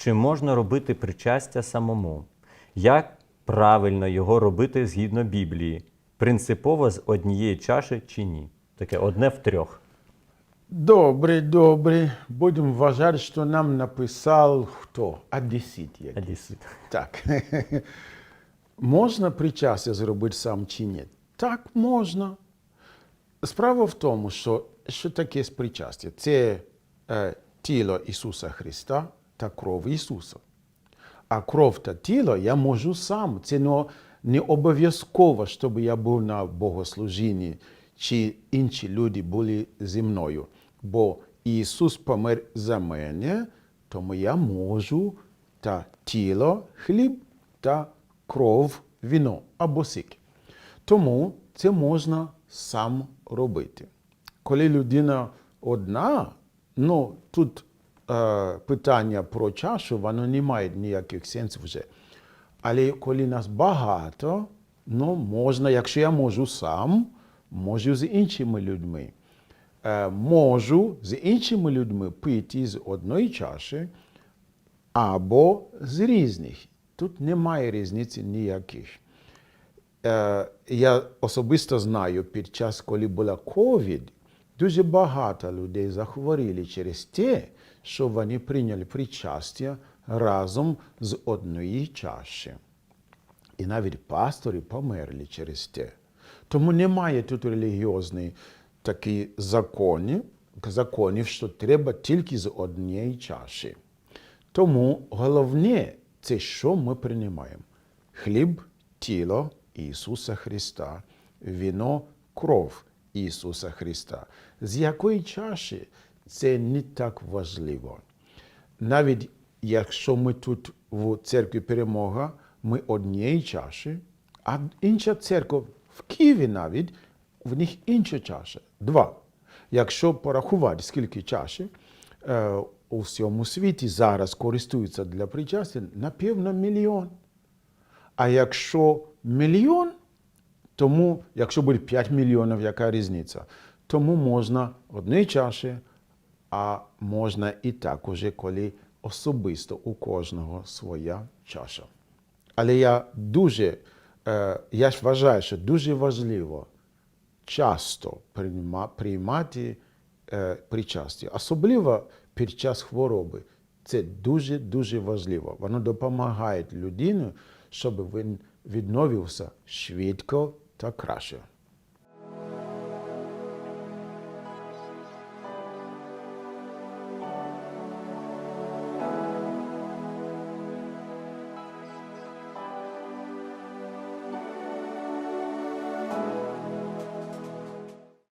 чи можна робити причастя самому? Як правильно його робити згідно Біблії? Принципово з однієї чаші чи ні? Таке одне в трьох. Добре, добре. Будемо вважати, що нам написав хто? Одесит. якийсь. Одесит. Так. можна причастя зробити сам чи ні? Так, можна. Справа в тому, що що таке причастя? Це е, тіло Ісуса Христа та кров Ісуса. А кров та тіло я можу сам. Це не, обов'язково, щоб я був на богослужінні, чи інші люди були зі мною. Бо Ісус помер за мене, тому я можу та тіло, хліб та кров, віно або сік. Тому це можна сам робити. Коли людина одна, ну тут питання про чашу, воно не має ніяких сенсів вже. Але коли нас багато, ну можна, якщо я можу сам, можу з іншими людьми. Е, можу з іншими людьми пити з одної чаші або з різних. Тут немає різниці ніяких. Е, я особисто знаю, під час, коли була ковід, дуже багато людей захворіли через те, що вони прийняли причастя разом з одної чаші. І навіть пастори померли через те. Тому немає тут релігіозної такі закони, законів, що треба тільки з однієї чаші. Тому головне це що ми приймаємо: хліб, тіло Ісуса Христа, віно, кров Ісуса Христа. З якої чаші це не так важливо. Навіть якщо ми тут в церкві перемога, ми однієї чаші, а інша церква в Києві навіть в них інша чаша. Два. Якщо порахувати, скільки чаші е, у всьому світі зараз користуються для причастя, напевно, мільйон. А якщо мільйон, тому, якщо буде 5 мільйонів, яка різниця? Тому можна однієї чаші, а можна і так уже, коли особисто у кожного своя чаша. Але я дуже, е, я ж вважаю, що дуже важливо часто приймати е, причастя, особливо під час хвороби. Це дуже-дуже важливо. Воно допомагає людині, щоб він відновився швидко та краще.